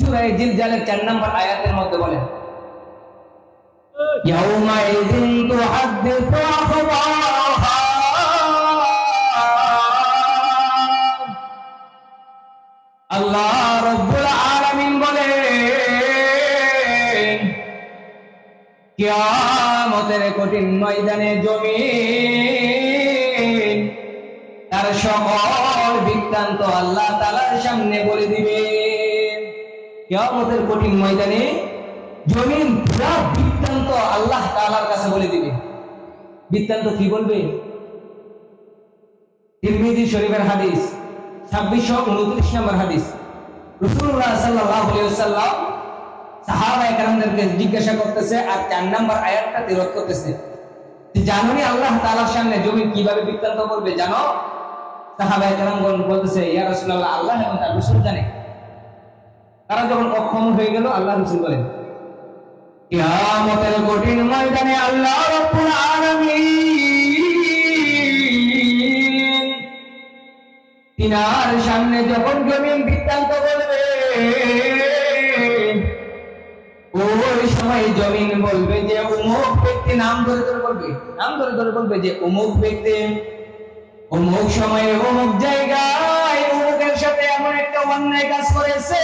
সূরা জিলজালের 4 নম্বর আয়াতের মধ্যে বলেন يومئذ تحدث أخبارها আল্লাহ রব্বুল আলামিন বলেন কিয়ামতের কঠিন ময়দানে জমিন তার সকল বৃত্তান্ত আল্লাহ তাআলার সামনে বলে দিবে কিয়ামতের কঠিন ময়দানে জমিন পুরা বৃত্তান্ত আল্লাহ তাআলার কাছে বলে দিবে। বৃত্তান্ত কি বলবে? তিরমিজি শরীফের হাদিস, ছাব্বিশশো উনত্রিশ নম্বর হাদিস। রসুল্লাহ সাল্লাহ সাহাবা একরামদেরকে জিজ্ঞাসা করতেছে, আর চার নম্বর আয়াতটা তিরত করতেছে? যে আল্লাহ তাআলার সামনে জমি কীভাবে বৃত্তান্ত করবে, জানো? সাহাবা একরামগণ বলতেছে, ইয়া রাসূলুল্লাহ, আল্লাহ এবং তার রাসূল জানে। তারা যখন অক্ষম হয়ে গেল, আল্লাহ রাসূল বলেন কঠিন ময়দানে আল্লাহ রাব্বুল আলামিন তিনার সামনে যখন জমিন বলবে, ওই সময় জমিন বলবে যে অমুক ব্যক্তি নাম ধরে ধরে বলবে, নাম ধরে ধরে বলবে যে অমুক ব্যক্তি, অমুক সময়ে অমুক জায়গায় অমুকের সাথে এমন একটা অন্যায় কাজ করেছে।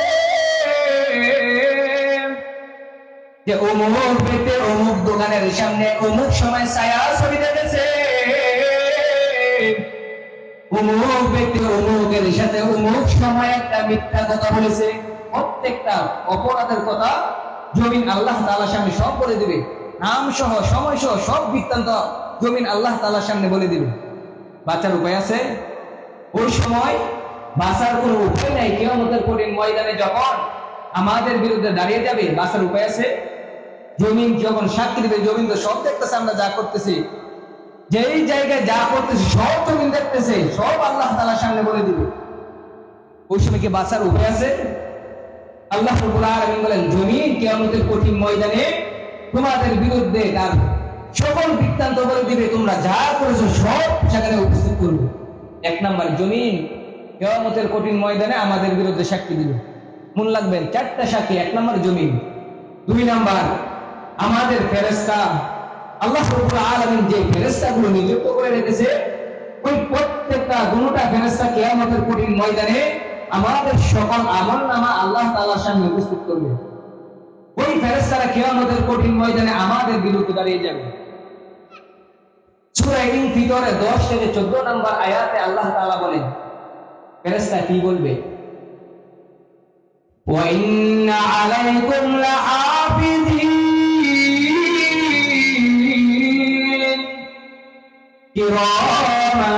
যে অমুক ব্যক্তি অমুক দোকানের সামনে অমুক সময় ছায়া ছবি দেখেছে। অমুক অমুকের সাথে অমুক সময় একটা মিথ্যা কথা বলেছে। প্রত্যেকটা অপরাধের কথা জমিন আল্লাহ সামনে সব বলে দিবে। নাম সহ সময় সহ সব বৃত্তান্ত জমিন আল্লাহ তাআলার সামনে বলে দিবে। বাঁচার উপায় আছে? ওই সময় বাঁচার কোনো উপায় নাই। কেয়ামতের কঠিন ময়দানে যখন আমাদের বিরুদ্ধে দাঁড়িয়ে যাবে, বাঁচার উপায় আছে? জমিন যখন সাক্ষী দেবে জমিন তো সব দেখতেছে, আমরা যা করতেছি। যেই জায়গায় যা করতেছে, সব জমিন দেখতেছে, সব আল্লাহ তাআলার সামনে বলে দিবে। ওই সময় কি বাঁচার উপায় আছে? আল্লাহ বলেন, জমিন কিয়ামতের কঠিন ময়দানে তোমাদের বিরুদ্ধে তার সকল বৃত্তান্ত বলে দিবে, তোমরা যা করেছ সব সেখানে উপস্থিত করবে। এক নাম্বার, জমিন কিয়ামতের কঠিন ময়দানে আমাদের বিরুদ্ধে সাক্ষী দিবে। মন লাগবেন চারটা সাক্ষী এক নম্বর জমিন। দুই নাম্বার, আমাদের ফেরেশতা, আল্লাহ আলামিন যে ফেরেশতাগুলো নিযুক্ত করে রেখেছে, ওই প্রত্যেকটা দুটা ফেরেশতা কিয়ামতের কঠিন ময়দানে আমাদের সকল আমল নামা আল্লাহ তাআলার সামনে উপস্থিত করবে। ওই ফেরেশতারা কিয়ামতের কঠিন ময়দানে আমাদের বিরুদ্ধে দাঁড়িয়ে যাবে। 10 থেকে 14 নম্বর আয়াতে আল্লাহ বলেন, ফেরেশতা কি বলবে? وإن عليكم لحافظين. كراما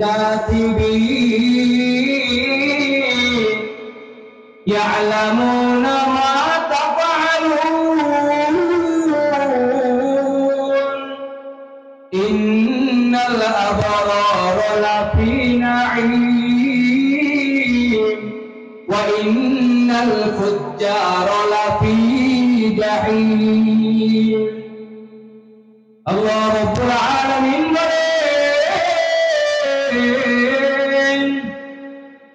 كاتبين. يعلمون ما تفعلون. إن الأبرار لفي الفجار لفي جحيم الله رب العالمين বলেন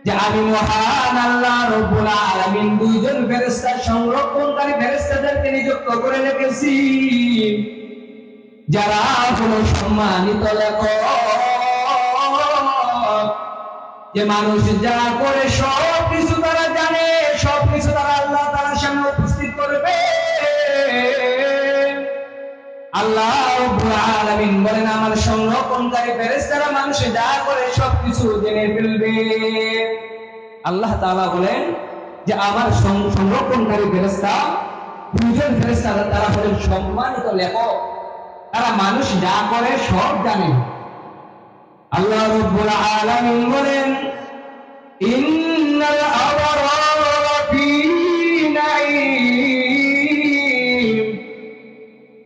যে আমি মহান আল্লাহ রব্বুল আলামিন দুইজন ফেরেশতা সংরক্ষণকারী ফেরেশতাদেরকে নিযুক্ত করে রেখেছি যারা হলো সম্মানিত লেখক যে মানুষ যা করে সব কিছু তারা জানে সব কিছু তারা আল্লাহ তাআলার সামনে উপস্থিত করবে। আল্লাহ আলামিন বলেন, আমার মানুষ যা করে সব কিছু জেনে ফেলবে। আল্লাহ তাআলা বলেন যে, আমার সংরক্ষণকারী ফেরেশতা দুজন ফেরেশতা, তারা হলেন সম্মানিত লেখক। তারা মানুষ যা করে সব জানে। আল্লাহ রাব্বুল বলেন, ইন্নাল আবরার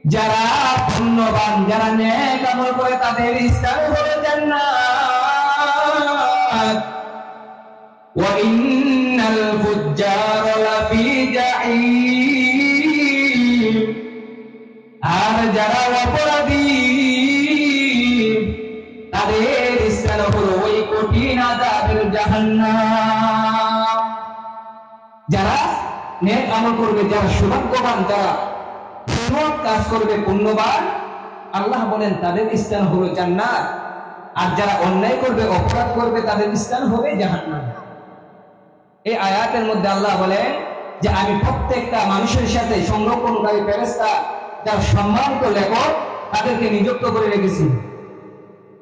যারা পুণ্যবান যারা নেক আমল করে, তাদের স্থান হলো জান্নাত। ওয়া ইন্নাল ফুজ্জার লাফি জাহিম। আর যারা অপরাধী আমল করবে, যারা সৌভাগ্যবান, যারা কাজ করবে, পুণ্যবান, আল্লাহ বলেন, তাদের স্থান হলো জান্নাত। আর যারা অন্যায় করবে, অপরাধ করবে, তাদের স্থান হবে জাহান্নাম। এই আয়াতের মধ্যে আল্লাহ বলেন যে, আমি প্রত্যেকটা মানুষের সাথে সংরক্ষণকারী ফেরেস্তা যার সম্মানিত লেখক, তাদেরকে নিযুক্ত করে রেখেছি।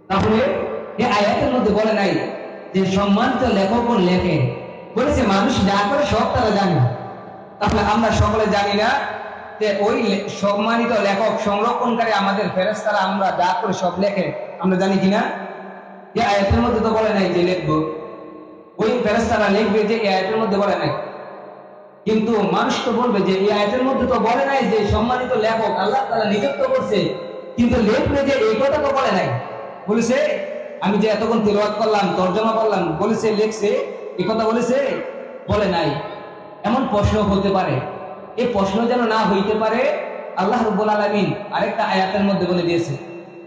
তাহলে এই আয়াতের মধ্যে বলে নাই যে, সম্মানিত লেখক লেখে। বলেছে, মানুষ যা করে সব তারা জানে। তাহলে আমরা সকলে জানি না যে ওই সম্মানিত লেখক, সংরক্ষণকারী আমাদের ফেরেস্তারা আমরা যা করে সব লেখে, আমরা জানি কিনা? এই আয়াতের মধ্যে তো বলে নাই যে লিখব। ওই ফেরেস্তারা লিখবে যে এই আয়াতের মধ্যে বলে নাই। কিন্তু মানুষ তো বলবে যে এই আয়াতের মধ্যে তো বলে নাই যে সম্মানিত লেখক, আল্লাহ তারা নিযুক্ত করছে। কিন্তু লিখবে যে এই কথা তো বলে নাই। বলেছে, আমি যে এতক্ষণ তিলওয়াত করলাম, তর্জমা করলাম, বলেছে, লিখছে এই কথা বলেছে, বলে নাই। এমন প্রশ্ন হতে পারে। এই প্রশ্ন যেন না হইতে পারে, আল্লাহ রব্বুল আলমিন আরেকটা আয়াতের মধ্যে বলে দিয়েছে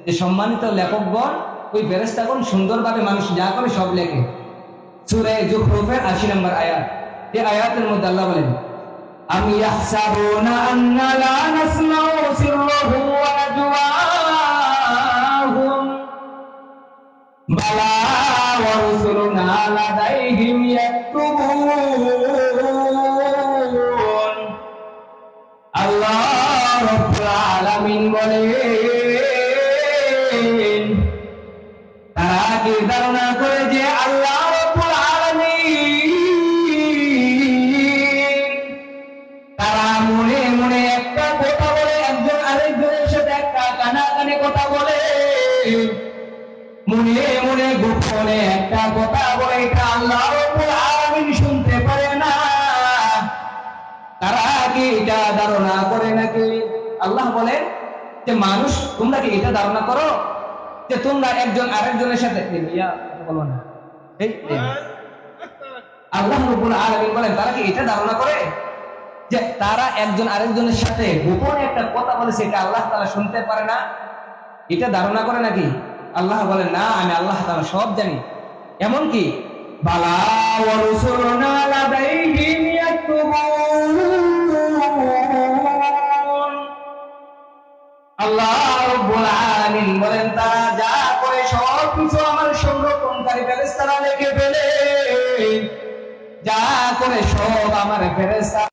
যে, সম্মানিত লেখকগণ, ওই ফেরেস্তাগণ সুন্দরভাবে মানুষ যা করে সব লেখে। সুরে জুখরুফের 80 নম্বর আয়াত। এই আয়াতের মধ্যে আল্লাহ বলেন, আমি আলামিন বলেন তারা কি ধারণা করে যে আল্লাহ তারা মনে মনে একটা কথা বলে, একজন আরেকজনের সাথে একটা কানাকানি কথা বলে। মনে মনে গোপনে একটা কথা বলে, এটা আল্লাহ আলামিন শুনতে পারে না। তারা কি এটা ধারণা করে নাকি আল্লাহ বলেন যে মানুষ, তোমরা কি এটা ধারণা করো যে তোমরা একজন আরেকজনের সাথে বলো না। আল্লাহ আলামিন বলেন, তারা কি এটা ধারণা করে যে তারা একজন আরেকজনের সাথে গোপনে একটা কথা বলে সেটা আল্লাহ তাআলা শুনতে পারে না? এটা ধারণা করে নাকি? আল্লাহ বলেন, না, আমি আল্লাহ তাআলা সব জানি। এমন কি বালা করে সব আমার ফেরেশতা